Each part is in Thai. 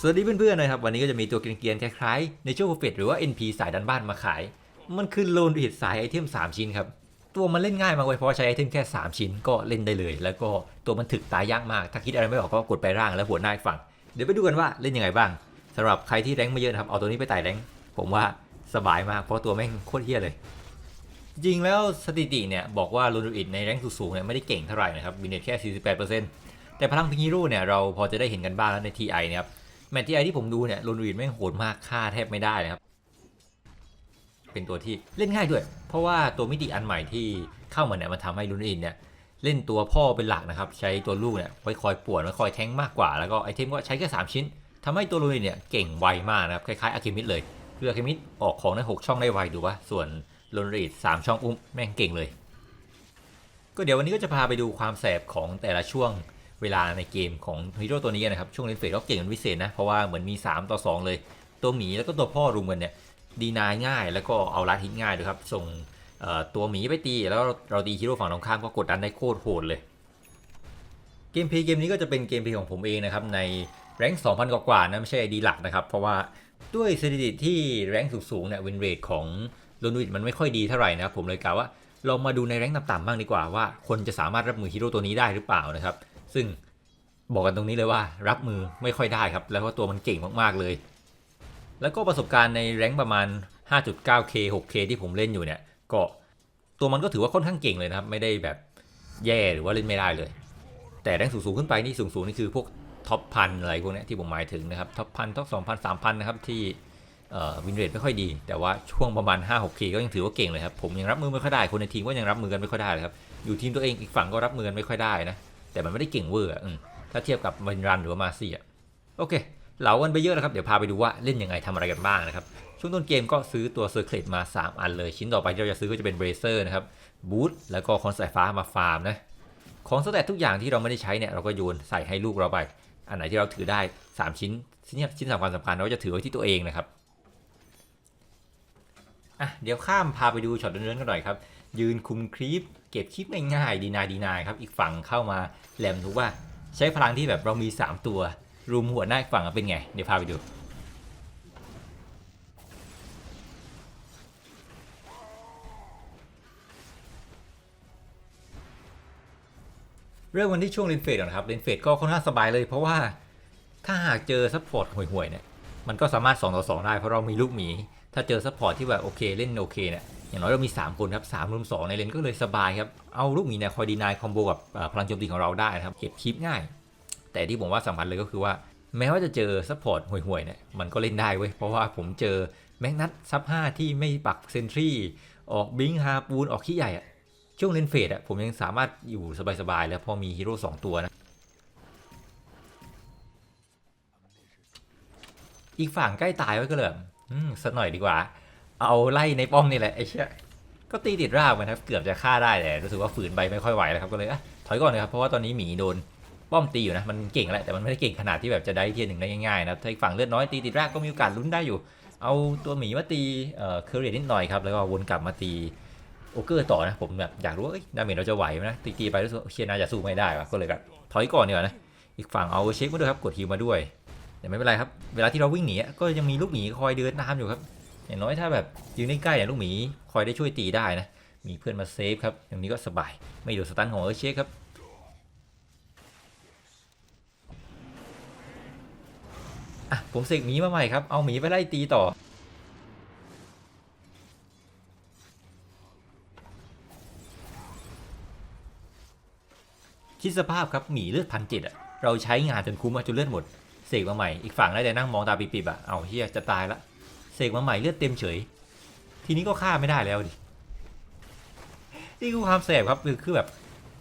สวัสดีเพื่อนๆนะครับ วันนี้ก็จะมีตัวเกรียนๆคล้ายๆในช่วงโปรเฟตหรือว่า NP สายดันบ้านมาขาย มันคือโลนดิดสายไอเทม 3 ชิ้นครับ ตัวมันเล่นง่ายมากเลยเพราะว่าใช้ไอเทมแค่ 3 ชิ้นก็เล่นได้เลย แล้วก็ตัวมันถึกตายยากมาก ถ้าคิดอะไรไม่ออกก็กดไปร่างแล้วหัวหน้าอีกฝั่งเดี๋ยวไปดูกันว่าเล่นยังไงบ้างสำหรับใครที่แรงไม่เยอะนะครับเอาตัวนี้ไปไต่แรงผมว่าสบายมากเพราะตัวแม่งโคตรเฮี้ยเลย จริงแล้วสถิติเนี่ยบอกว่าโลูนอิดในแรงสูงๆเนี่ยไม่ได้เก่งเท่าไหร่นะครับบินเนตแค่ 48%แต่พลังพิงฮีโร่เนี่ยเราพอจะได้เห็นกันบ้างแล้วใน TI นี่ยครับ แมตช์ TI ที่ผมดูเนี่ยลูนอิดแม่โหดมากฆ่าแทบไม่ได้เลยครับ เป็นตัวที่เล่นง่ายด้วย เพราะว่าตัวมิติอันใหม่ที่เข้ามาเนี่ยมันทำให้ลูนอิดเนี่ยเล่นตัวพ่อเป็นหลักนะครับ ใช้ตัวลูกเนี่ยไว้คอยป่วนไว้คอยแทงมากกว่าแล้วก็ไอเทมก็ใช้แค่3ชิ้นทำให้ตัวลูนอิดเนี่ยเก่งไวมากนะครับคล้ายๆอะคิมิดเลยคืออะคิมิดออกของได้หกช่องได้ไวดูว่าส่วนโลนรีดสามช่องอุ้มแม่งเก่งเลย ก็เดี๋ยววันนี้ก็จะพาไปดูความแสบของแต่ละช่วง เวลาในเกมของฮีโร่ตัวนี้นะครับ ช่วงเลนเฟสก็เก่งเป็นพิเศษนะ เพราะว่าเหมือนมี 3 ต่อ 2 เลย ตัวหมีแล้วก็ตัวพ่อรุมกันเนี่ยดีนายง่ายแล้วก็เอาลัดฮิตง่ายด้วยครับ ส่งตัวหมีไปตี แล้วเราตีฮีโร่ฝั่งตรงข้ามก็กดดันได้โคตรโหดเลย เกมเพลย์เกมนี้ก็จะเป็นเกมเพลย์ของผมเองนะครับในแรงค์2,000กว่าๆนะไม่ใช่ดีหลักนะครับ เพราะว่าด้วยสถิติที่แรงค์สูงๆเนี่ยวินเรทของโลนูอิดมันไม่ค่อยดีเท่าไหร่นะครับผมเลยกล่าวว่าลองมาดูในแรงค์ต่ำๆบ้างดีกว่าว่า คนจะสามารถรับมือฮีโร่ตัวนี้ได้หรือเปล่านะครับ ซึ่งบอกกันตรงนี้เลยว่ารับมือไม่ค่อยได้ครับ แล้วก็ตัวมันเก่งมากๆเลย แล้วก็ประสบการณ์ในแรงประมาณ 5.9k 6k ที่ผมเล่นอยู่เนี่ย ก็ตัวมันก็ถือว่าค่อนข้างเก่งเลยนะครับ ไม่ได้แบบแย่หรือว่าเล่นไม่ได้เลย แต่แรงสูงๆขึ้นไปนี่สูงๆนี่คือพวกท็อปพันอะไรพวกนี้ที่ผมหมายถึงนะครับท็อปพันท็อปสองพันสามพันนะครับที่วินเรทไม่ค่อยดี แต่ว่าช่วงประมาณ 5 6 k ก็ยังถือว่าเก่งเลยครับผมยังรับมือไม่ค่อยได้คนในทีมก็ยังรับมือกันไม่ค่อยได้เลยครับอยู่ทีมตัวเองอีกฝั่งก็รับมือกันไม่ค่อยได้นะ แต่มันไม่ได้เก่งเวอร์อะถ้าเทียบกับวินรันหรือว่ามาซี่อะโอเค เหลากันไปเยอะแล้วครับ เดี๋ยวพาไปดูว่าเล่นยังไงทำอะไรกันบ้างนะครับ ช่วงต้นเกมก็ซื้อตัวเซอร์เคลตมา 3 อันเลย ชิ้นต่อไปที่เราจะซื้อก็จะเป็นเบรเซอร์นะครับบูทแล้วก็คอนสายฟ้ามาฟาร์มนะของสแตททุกอย่างที่เราไม่ได้ใช้เนี่ยเราก็โยนใส่ให้ลูกเราไป อันไหนที่เราถือได้ 3 ชิ้นชิ้นชิ้นสำคัญสำคัญเราจะถือไว้ที่ตัวเองนะครับอะเดี๋ยวข้ามพาไปดูช็อตเดินๆกันหน่อยครับ ยืนคุมคลิป ก็บคลิปง่ายๆดีนายดีนายครับอีกฝั่งเข้ามาแหลมถูกว่าใช้พลังที่แบบเรามี 3 ตัวรุมหัวหน้าอีกฝั่งเป็นไง เดี๋ยวพาไปดู เริ่มวันที่ช่วงเลนเฟดก่อนครับเลนเฟดก็ค่อนข้างสบายเลยเพราะว่าถ้าหากเจอซัพพอร์ตห่วยๆเนี่ยมันก็สามารถ2ต่อ2ได้เพราะเรามีลูกหมี ถ้าเจอซัพพอร์ตที่แบบโอเคเล่นโอเคเนี่ย อย่างน้อยเรามี 3 คนครับ3รุม2ในเลนก็เลยสบายครับ เอาลูกหมีเนี่ยคอยดีนายคอมโบกับพลังโจมตีของเราได้นะครับ เก็บคลิปง่าย แต่ที่ผมว่าสำคัญเลยก็คือว่า แม้ว่าจะเจอซัพพอร์ตห่วยๆเนี่ยมันก็เล่นได้เว้ย เพราะว่าผมเจอแม็กนัทซับ5ที่ไม่ปักเซนทรีออกบิงฮาปูนออกขี้ใหญ่อะช่วงเลนเฟดอะผมยังสามารถอยู่สบายๆแล้วพอมีฮีโร่สองตัวนะอีกฝั่งใกล้ตายไว้ก็เลยอืมสักหน่อยดีกว่า เอาไล่ในป้อมนี่แหละไอ้เชี่ยก็ตีติดรากมันครับเกือบจะฆ่าได้แต่รู้สึกว่าฝืนไปไม่ค่อยไหวแล้วครับก็เลยอะถอยก่อนเลยครับเพราะว่าตอนนี้หมีโดนป้อมตีอยู่นะมันเก่งแหละแต่มันไม่ได้เก่งขนาดที่แบบจะได้เทียร์หนึ่งได้ง่ายๆนะถ้าอีกฝั่งเลือดน้อยตีติดรากก็มีโอกาสลุ้นได้อยู่ เอาตัวหมีมาตีเอ่อเคอร์เรียนิดหน่อยครับแล้วก็วนกลับมาตีโอเกอร์ต่อนะผมแบบอยากรู้ว่าดาเมจเราจะไหวไหมนะตีตีๆไปรู้สึกเชียน่าจะสู้ไม่ได้ว่ะก็เลยแบบถอยก่อนดีกว่านะอีกฝั่งเอาเช็คมาด้วยครับกดฮิวมาด้วยแต่ไม่เป็นไรครับเวลาที่เราวิ่งหนีก็ยังมีลูกหมีคอยเดินตามอยู่ครับ อย่างน้อยถ้าแบบยืนใกล้ๆเนี่ยลูกหมีคอยได้ช่วยตีได้นะ มีเพื่อนมาเซฟครับอย่างนี้ก็สบาย ไม่โดนสตันของเออร์เชคครับอะผมเสกหมีมาใหม่ครับ เอาหมีไปไล่ตีต่อคิดสภาพครับหมีเลือดพันเจ็ดอะเราใช้งานจนคุ้มจนเลือดหมดเสกมาใหม่อีกฝั่งได้แต่นั่งมองตาปิบๆอะเอาเฮียจะตายละ เสกมาใหม่เลือดเต็มเฉย ทีนี้ก็ฆ่าไม่ได้แล้วดิ นี่คือความแสบครับคือคือแบบ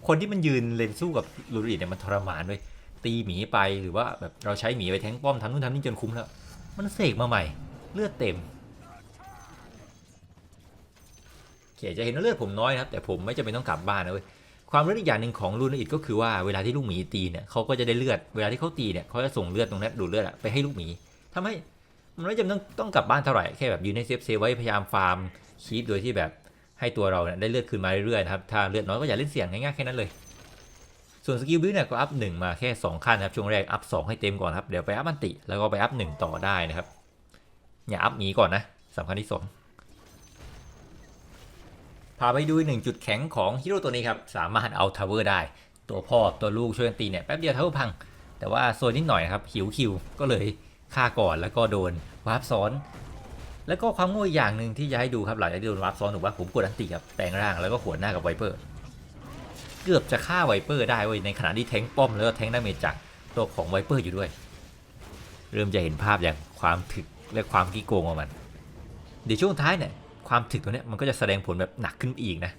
คนที่มันยืนเลนสู้กับลูริดเนี่ยมันทรมานเลยตีหมีไปหรือว่าแบบเราใช้หมีไปแทงป้อมทำนู่นทำนี่จนคุ้มแล้ว มันเสกมาใหม่ เลือดเต็มเขียจะเห็นว่าเลือดผมน้อยนะครับแต่ผมไม่จำเป็นต้องกลับบ้านนะเว้ยความรู้อีกอย่างหนึ่งของลูนอิดก็คือว่าเวลาที่ลูกหมีตีเนี่ยเขาก็จะได้เลือดเวลาที่เขาตีเนี่ยเขาจะส่งเลือดตรงนั้นดูดเลือดอะไปให้ลูกหมีทำให้ มันไม่จำเป็นต้องต้องกลับบ้านเท่าไหร่แค่แบบยืนในเซฟเซฟไว้พยายามฟาร์มคีปโดยที่แบบให้ตัวเราเนี่ยได้เลือดคืนมาเรื่อยๆนะครับถ้าเลือดน้อยก็อย่าเล่นเสี่ยงง่ายๆแค่นั้นเลย ส่วนสกิลบิลเนี่ยก็อัพหนึ่งมาแค่ 2 ขั้นนะครับช่วงแรกอัพ2ให้เต็มก่อนครับเดี๋ยวไปอัพอันติแล้วก็ไปอัพ1ต่อได้นะครับอย่าอัพหมีก่อนนะสำคัญที่สองพาไปดูหนึ่งจุดแข็งของฮีโร่ตัวนี้ครับสามารถเอาทาวเวอร์ได้ ตัวพ่อตัวลูกช่วยกันตีเนี่ยแป๊บเดียวทาวเวอร์พัง แต่ว่าโซนนิดหน่อยครับหิวคิวก็เลย ฆ่าก่อนแล้วก็โดนวาร์ปซ้อน แล้วก็ความโง่อีกอย่างหนึ่งที่จะให้ดูครับหลังจากที่โดนวาร์ปซ้อนถูกว่าผมกดอันติครับแปลงร่างแล้วก็ขวนหน้ากับไวเปอร์ เกือบจะฆ่าไวเปอร์ได้เว้ยในขณะที่แทงป้อมแล้วก็แทงดาเมจจากตัวของไวเปอร์อยู่ด้วย เริ่มจะเห็นภาพอย่างความถึกและความกี้โกงของมัน เดี๋ยวช่วงท้ายเนี่ยความถึกตัวเนี้ยมันก็จะแสดงผลแบบหนักขึ้นอีกนะ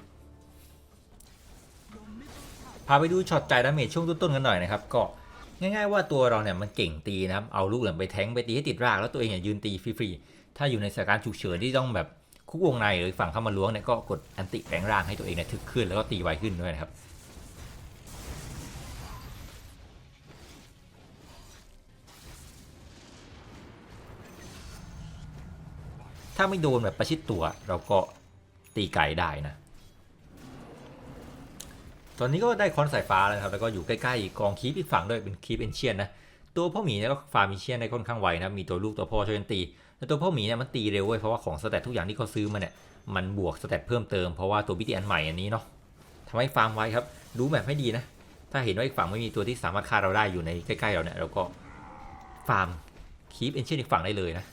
พาไปดูช็อตจ่ายดาเมจช่วงต้นๆกันหน่อยนะครับก็ ง่ายๆว่าตัวเราเนี่ยมันเก่งตีนะครับเอาลูกเหลือไปแทงไปตีให้ติดรากแล้วตัวเองเนี่ยยืนตีฟรีๆถ้าอยู่ในสถานการณ์ฉุกเฉินที่ต้องแบบคุกวงในหรือฝั่งเข้ามาล้วงเนี่ยก็กดอันติแปลงร่างให้ตัวเองเนี่ยถึกขึ้นแล้วก็ตีไวขึ้นด้วยนะครับถ้าไม่โดนแบบประชิดตัวเราก็ตีไกลได้นะ ตอนนี้ก็ได้คอนสายฟ้าแล้วครับ แล้วก็อยู่ใกล้ๆกองคีปอีกฝั่งด้วยเป็นคีปเอนเชียนนะ ตัวพ่อหมีเนี่ยก็ฟาร์มเอนเชียนได้ค่อนข้างไวนะ มีตัวลูกตัวพ่อช่วยกันตีแต่ตัวพ่อหมีเนี่ยมันตีเร็วเว้ย เพราะว่าของสเตตทุกอย่างที่เขาซื้อมาเนี่ย มันบวกสเตตเพิ่มเติม เพราะว่าตัวบิตีอันใหม่อันนี้เนาะทำให้ฟาร์มไวครับ ดูแบบให้ดีนะ ถ้าเห็นว่าอีกฝั่งไม่มีตัวที่สามารถฆ่าเราได้อยู่ในใกล้ๆเราเนี่ย เราก็ฟาร์มคีปเอนเชียนอีกฝั่งได้เลยนะ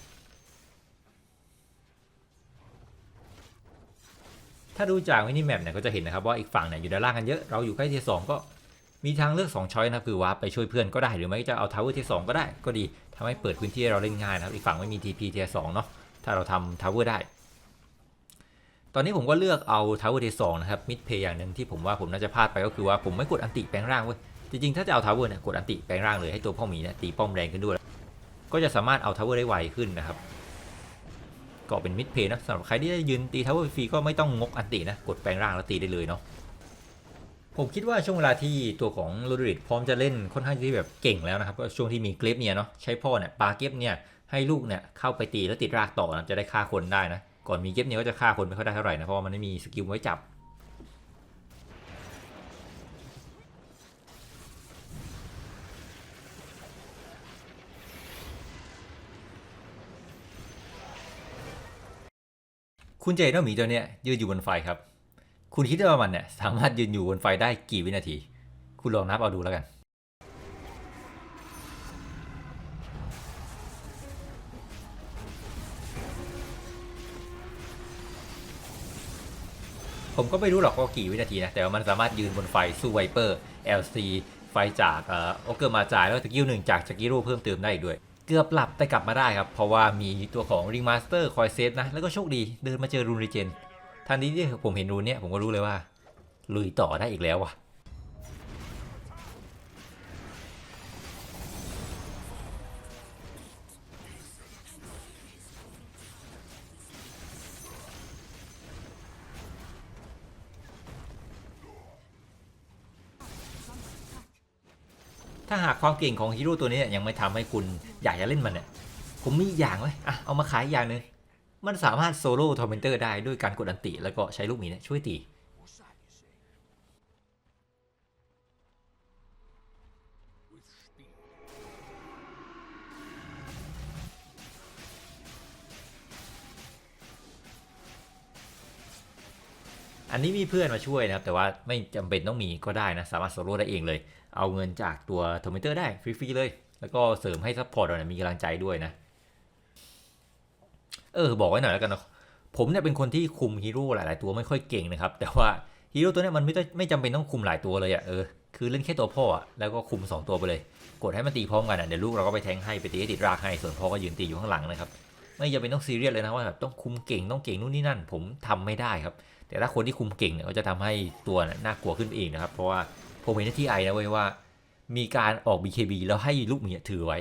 ถ้าดูจากมินิแมปเนี่ยก็จะเห็นนะครับว่าอีกฝั่งเนี่ยอยู่ด้านล่างกันเยอะ เราอยู่ใกล้เทียสองก็มีทางเลือก2ช้อยนะครับคือวาร์ปไปช่วยเพื่อนก็ได้หรือไม่จะเอาทาวเวอร์เทียสองก็ได้ก็ดีทำให้เปิดพื้นที่ให้เราเล่นง่ายนะครับอีกฝั่งไม่มี TP เทียสองเนาะถ้าเราทำทาวเวอร์ได้ ตอนนี้ผมก็เลือกเอาทาวเวอร์เทียสองนะครับมิดเพย์อย่างหนึ่งที่ผมว่าผมน่าจะพลาดไปก็คือว่าผมไม่กดอันติแปลงร่างเว้ยจริงๆถ้าจะเอาทาวเวอร์เนี่ยกดอันติแปลงร่างเลยให้ตัวพ่อหมีเนี่ยตีป้อมแรงขึ้นด้วย ก็จะสามารถเอาทาวเวอร์ได้ไวขึ้นนะครับ ก็เป็นมิดเพย์นะสำหรับใครที่ได้ยืนตีทาวเวอร์ฟรีก็ไม่ต้องงกอันตินะ กดแปลงร่างแล้วตีได้เลยเนาะผมคิดว่าช่วงเวลาที่ตัวของโรดริดพร้อมจะเล่นค่อนข้างที่แบบเก่งแล้วนะครับก็ช่วงที่มีเกรฟเนี่ยเนาะใช้พ่อเนี่ยปาเก็บเนี่ยให้ลูกเนี่ยเข้าไปตีแล้วติดรากต่อนะจะได้ฆ่าคนได้นะก่อนมีเก็บเนี่ยก็จะฆ่าคนไม่ค่อยได้เท่าไหร่นะเพราะว่ามันไม่มีสกิลไว้จับ คุณจะเห็นว่าหมีตัวเนี้ยยืนอยู่บนไฟครับ คุณคิดว่ามันเนี่ยสามารถยืนอยู่บนไฟได้กี่วินาที คุณลองนับเอาดูแล้วกัน ผมก็ไม่รู้หรอกว่ากี่วินาทีนะ แต่ว่ามันสามารถยืนบนไฟสู้ไวเปอร์ LC ไฟจากเอ่อโอเกอร์มาจ่ายแล้วสกิลหนึ่งจากสกิโร่เพิ่มเติมได้อีกด้วย เกือบหลับแต่กลับมาได้ครับ เพราะว่ามีตัวของริงมาสเตอร์คอยเซฟนะ แล้วก็โชคดีเดินมาเจอรูนรีเจนทันทีที่ผมเห็นรูนเนี่ยผมก็รู้เลยว่า ลุยต่อได้อีกแล้วว่ะ ถ้าหากความเก่งของฮีโร่ตัวนี้เนี่ยยังไม่ทำให้คุณอยากจะเล่นมันเนี่ยผมมีอีกอย่างไว้อะเอามาขายอย่างหนึ่งมันสามารถโซโล่ทอร์เมนเตอร์ได้ด้วยการกดอันติ แล้วก็ใช้ลูกหมีเนี่ยช่วยตี อันนี้มีเพื่อนมาช่วยนะครับ แต่ว่าไม่จำเป็นต้องมีก็ได้นะ สามารถโซโล่ได้เองเลย เอาเงินจากตัวทอมนเตอร์ได้ฟรีๆเลย แล้วก็เสริมให้ซัพพอร์ตเราเนี่ยมีกำลังใจด้วยนะ เออ บอกไว้หน่อยแล้วกันนะผมเนี่ยเป็นคนที่คุมฮีโร่หลาย ๆ ตัวไม่ค่อยเก่งนะครับ แต่ว่าฮีโร่ตัวเนี้ยมันไม่ต้องไม่จำเป็นต้องคุมหลายตัวเลยอะ่ะเออคือเล่นแค่ตัวพ่ออะแล้วก็คุม 2 ตัวไปเลย กดให้มันตีพร้อมกันอะเดี๋ยวลูกเราก็ไปแทงให้ไปตีให้ติดรากให้ส่วนพ่อก็ยืนตีอยู่ข้างหลังนะครับ ไม่จำเป็นต้องซีเรียสเลยนะว่าแบบต้องคุมเก่งต้องเก่งนู่นนี่นั่น ผมทำไม่ได้ครับ แต่ถ้าคนที่คุมเก่งเนี่ยก็จะทำให้ตัวน่ะน่ากลัวขึ้นเองนะครับ เพราะว่าผมเห็นที่ไอนะเว้ยว่า มีการออก BKB แล้วให้ลูกหมีถือไว้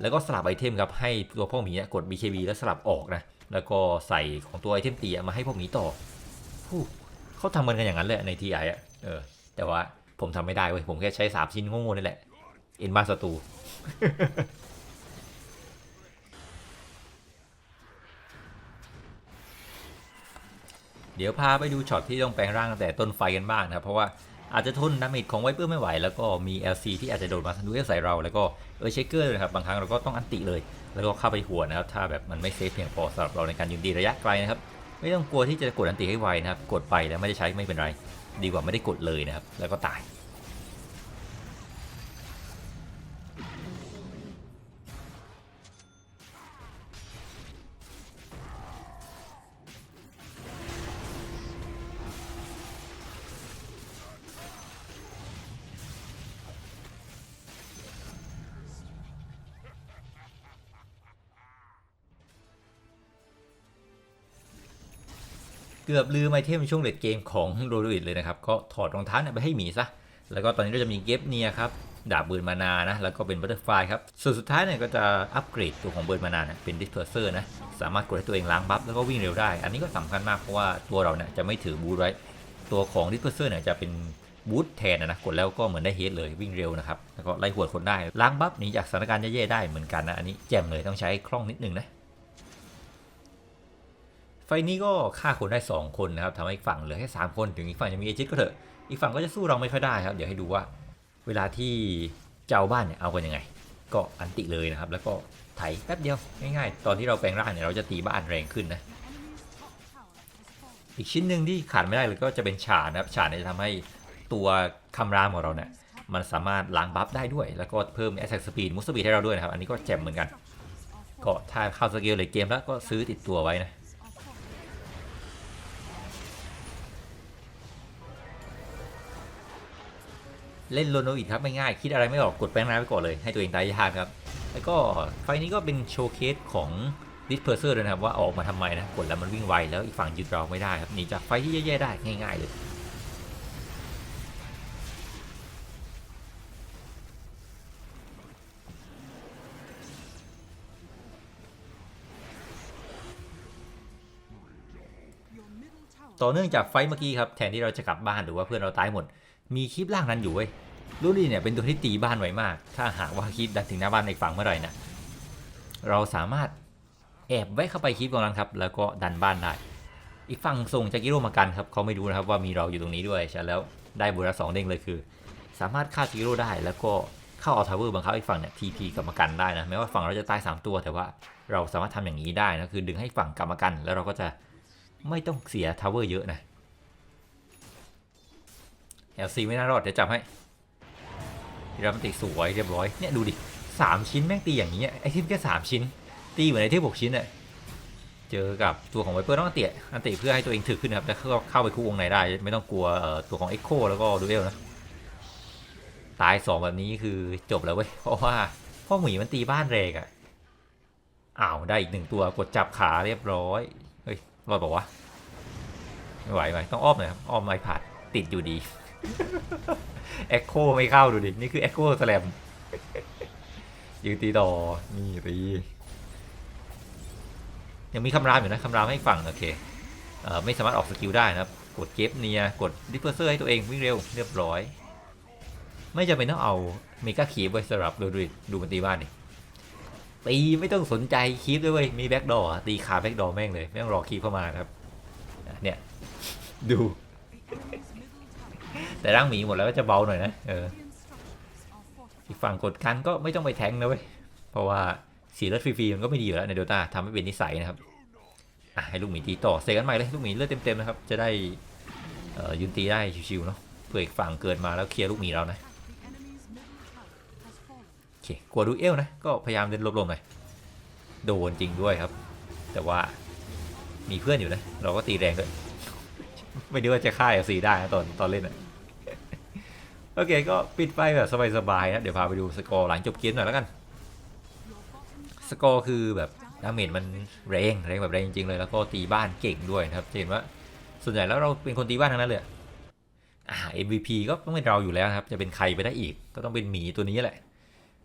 แล้วก็สลับไอเทมครับให้ตัวพ่อหมีเนี่ยกด BKB แล้วสลับออกนะแล้วก็ใส่ของตัวไอเทมตีมาให้พวกนี้ต่อผู้เขาทำกันกันอย่างนั้นเลยในทีไออะเออแต่ว่าผมทำไม่ได้เว้ยผมแค่ใช้สามชิ้นโง่ๆนี่แหละเอ็นบ้านศัต เดี๋ยวพาไปดูช็อตที่ต้องแปลงร่างตั้งแต่ต้นไฟกันบ้างนะครับ เพราะว่าอาจจะทนดาเมจของไวเปอร์ไม่ไหว แล้วก็มี LC ที่อาจจะโดนมาทันด้วยใส่เราแล้วก็เออเชคเกอร์นะครับบางครั้งเราก็ต้องอันติเลย แล้วก็เข้าไปหัวนะครับ ถ้าแบบมันไม่เซฟเพียงพอสำหรับเราในการยืนดีระยะไกลนะครับ ไม่ต้องกลัวที่จะกดอันติให้ไวนะครับ กดไปแล้วไม่ได้ใช้ไม่เป็นไร ดีกว่าไม่ได้กดเลยนะครับ แล้วก็ตาย เกือบลืมไอเทมในช่วงเลดเกมของโรดิดเลยนะครับ ก็ถอดรองเท้าเนี่ยไปให้หมีซะ แล้วก็ตอนนี้เราจะมีเก็บเนียครับ ดาบเบิร์นมานานะ แล้วก็เป็นบัตเตอร์ฟลายครับ ส่วนสุดท้ายเนี่ยก็จะอัปเกรดตัวของเบิร์นมานานี่ยเป็นดิสเพอร์เซอร์นะ สามารถกดให้ตัวเองล้างบัฟแล้วก็วิ่งเร็วได้ อันนี้ก็สำคัญมากเพราะว่าตัวเราเนี่ยจะไม่ถือบูทไว้ ตัวของดิสเพอร์เซอร์เนี่ยจะเป็นบูทแทนนะกดแล้วก็เหมือนได้เฮดเลยวิ่งเร็วนะครับ แล้วก็ไล่หวดคนได้ ล้างบัฟหนีจากสถานการณ์แย่ๆได้เหมือนกันนะ อันนี้แจ่มเลยต้องใช้คล่องนิดนึงนะ ไฟนี้ก็ฆ่าคนได้ 2 คนนะครับทำให้อีกฝั่งเหลือแค่3คนถึงอีกฝั่งจะมีเอจิตก็เถอะอีกฝั่งก็จะสู้เราไม่ค่อยได้ครับ เดี๋ยวให้ดูว่า เวลาที่เจ้าบ้านเนี่ยเอากันยังไง ก็อันติเลยนะครับ แล้วก็ไถแป๊บเดียวง่ายๆตอนที่เราแปลงร่างเนี่ยเราจะตีบ้านแรงขึ้นนะอีกชิ้นหนึ่งที่ขาดไม่ได้เลยก็จะเป็นฉาดนะครับฉาดเนี่ยจะทำให้ตัวคำรามของเราเนี่ยมันสามารถล้างบัฟได้ด้วย แล้วก็เพิ่ม attack speed มุสปีดให้เราด้วยนะครับ อันนี้ก็แจ่มเหมือนกัน ก็ถ้าเข้าสกิลเลยเกมแล้วก็ซื้อติดตัวไว้นะ เล่นโลโนอิดครับไม่ง่ายคิดอะไรไม่ออกกดแป้งน้ำไปก่อนเลยให้ตัวเองตายยากครับ แล้วก็ไฟนี้ก็เป็นโชว์เคสของดิสเพอร์เซอร์ด้วยนะครับว่าออกมาทำไมนะกดแล้วมันวิ่งไวแล้วอีกฝั่งยึดเราไม่ได้ครับหนีจากไฟที่แย่ๆได้ง่ายๆเลยต่อเนื่องจากไฟเมื่อกี้ครับแทนที่เราจะกลับบ้านหรือว่าเพื่อนเราตายหมด มีคลิปล่างนั้นอยู่เว้ยลูลี่เนี่ยเป็นตัวที่ตีบ้านไวมาก ถ้าหากว่าคลิปดันถึงหน้าบ้านในฝั่งเมื่อไหร่นะเราสามารถแอบไว้เข้าไปคลิปตรงนั้นครับ แล้วก็ดันบ้านได้ อีกฝั่งส่งจากกิโรมากันครับเขาไม่รู้นะครับว่ามีเราอยู่ตรงนี้ด้วยใช่แล้วได้บุระสองเด้งเลยคือ สามารถฆ่าจิโร่ได้แล้วก็เข้าเอาทาวเวอร์บังคับอีกฝั่งเนี่ยทีพีกลับมากันได้นะแม้ว่าฝั่งเราจะตายสามตัวแต่ว่าเราสามารถทำอย่างนี้ได้นะคือดึงให้ฝั่งกลับมากัน แล้วเราก็จะไม่ต้องเสียทาวเวอร์เยอะนะ LC ไม่น่ารอด เดี๋ยวจับให้รับมันติสวยเรียบร้อย เนี่ยดูดิสามชิ้นแม่งตีอย่างนี้ไอเทมแค่สามชิ้น ตีเหมือนไอเทมหกชิ้นอะเจอกับตัวของไวเปอร์ต้องอันเตียอันเติเพื่อให้ตัวเองถึกขึ้นนะครับแล้วก็เข้าไปคู่วงในได้ ไม่ต้องกลัวเอ่อตัวของ Echo แล้วก็ดูเอลนะ ตายสองแบบนี้คือจบแล้วเว้ย เพราะว่าพ่อหมีมันตีบ้านแรงอะอ้าวได้อีกหนึ่งตัวกดจับขาเรียบร้อย เฮ้ยรอดบอกว่าไม่ไหวไหวต้องอ้อมหน่อยครับ อ้อมไม้ผาดติดอยู่ดี เอ็กโคไม่เข้าดูดิ นี่คือเอ็กโคสแลมยืนตีต่อ นี่ตียังมีคำรามอยู่นะคำรามให้ฝั่งโอเคเอ่อไม่สามารถออกสกิลได้นะครับ กดเก็บเนียกดดิเพอร์เซอร์ให้ตัวเองวิ่งเร็วเรียบร้อย ไม่จำเป็นต้องเอาเมกาคีบไว้สำหรับดูดิดูมันตีบ้านดิตีไม่ต้องสนใจคีบด้วยเว้ยมีแบ็กดอร์ตีขาแบ็กดอร์แม่งเลย ไม่ต้องรอคีบเข้ามาครับเนี่ยดู แต่ร่างหมีหมดแล้วก็จะเบาหน่อยนะเอออีกฝั่งกดกันก็ไม่ต้องไปแทงนะเว้ยเพราะว่าสีเลือดฟรีๆมันก็ไม่ดีอยู่แล้วในโดตาทำให้เป็นนิสัยนะครับอะให้ลูกหมีตีต่อเซกันใหม่เลยลูกหมีเลือดเต็มๆนะครับจะได้เอ่อยืนตีได้ชิวๆเนาะเพื่ออีกฝั่งเกิดมาแล้วเคลียร์ลูกหมีเรานะโอเคกลัวดูเอลนะก็พยายามเดินหลบๆหน่อยโดนจริงด้วยครับ แต่ว่ามีเพื่อนอยู่นะเราก็ตีแรงด้วยไม่นึกว่าจะฆ่าเอลซีได้นะตอนตอนเล่นอะ โอเคก็ปิดไปแบบสบายๆนะเดี๋ยวพาไปดูสกอร์หลังจบเกมหน่อยแล้วกัน สกอร์คือแบบดาเมจมันแรงแรงแบบแรงจริงๆเลยแล้วก็ตีบ้านเก่งด้วยนะครับเห็นว่าส่วนใหญ่แล้วเราเป็นคนตีบ้านทั้งนั้นเลยอ่า MVP ก็ต้องเป็นเราอยู่แล้วครับจะเป็นใครไปได้อีก ก็ต้องเป็นหมีตัวนี้แหละ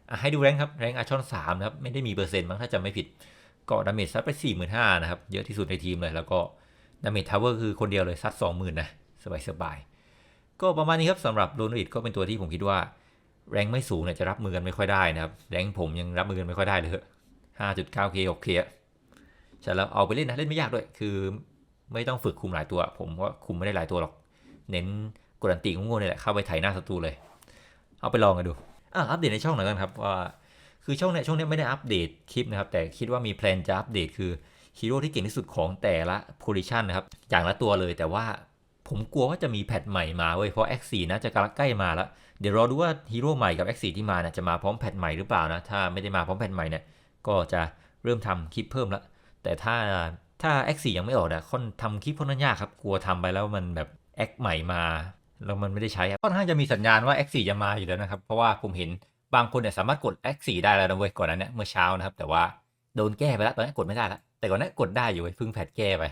อะให้ดูแรงครับแรงอาชอนสามนะครับไม่ได้มีเปอร์เซ็นต์มั้งถ้าจำไม่ผิดก็ดาเมจซัดไปสี่หมื่นห้านะครับเยอะที่สุดในทีมเลยแล้วก็ดาเมจทาวเวอร์คือคนเดียวเลยซัดสองหมื่นนะสบายๆ ก็ประมาณนี้ครับสำหรับโรนอิดก็เป็นตัวที่ผมคิดว่า แรงไม่สูงเนี่ยจะรับมือกันไม่ค่อยได้นะครับ แรงผมยังรับมือกันไม่ค่อยได้เลยห้าจุดเก้าเคโอเคใช่แล้วเอาไปเล่นนะเล่นไม่ยากด้วย คือไม่ต้องฝึกคุมหลายตัว ผมว่าคุมไม่ได้หลายตัวหรอก เน้นกดอันติงูๆนี่แหละเข้าไปไถหน้าศัตรูเลย เอาไปลองกันดูอะอัปเดตในช่องหน่อยกันครับว่าคือช่องเนี้ยช่วงเนี้ยไม่ได้อัปเดตคลิปนะครับ แต่คิดว่ามีแพลนจะอัปเดตคือฮีโร่ที่เก่งที่สุดของแต่ละโพซิชันนะครับอย่างละตัวเลยแต่ว่า ผมกลัวว่าจะมีแพทใหม่มาเว้ยเพราะ X4 นะจะกำลังใกล้มาแล้ว เดี๋ยวรอดูว่าฮีโร่ใหม่กับ X4 ที่มาเนี่ยจะมาพร้อมแพทใหม่หรือเปล่านะ ถ้าไม่ได้มาพร้อมแพทใหม่เนี่ยก็จะเริ่มทำคลิปเพิ่มละแต่ถ้าถ้า X4 ยังไม่ออกเนี่ยค่อนทำคลิปค่อนข้างยากครับ กลัวทำไปแล้วมันแบบ X ใหม่มาแล้วมันไม่ได้ใช้ค่อนข้างจะมีสัญญาณว่า X4 จะมาอยู่แล้วนะครับเพราะว่าผมเห็นบางคนเนี่ยสามารถกด X4 ได้แล้วนะเว้ยก่อนนั้นเนี่ยเมื่อเช้านะครับ แต่ว่าโดนแก้ไปแล้วตอนนี้กดไม่ได้แล้วแต่ก่อนนั้นกดได้อยู่เว้ยเพิ่งแพทแก้ไป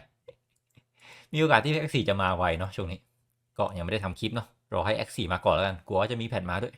มีโอกาสที่ X4 จะมาไวเนาะช่วงนี้ ก็ยังไม่ได้ทำคลิปเนาะรอให้ X4 มาก่อนแล้วกันกลัวว่าจะมีแผ่นมาด้วย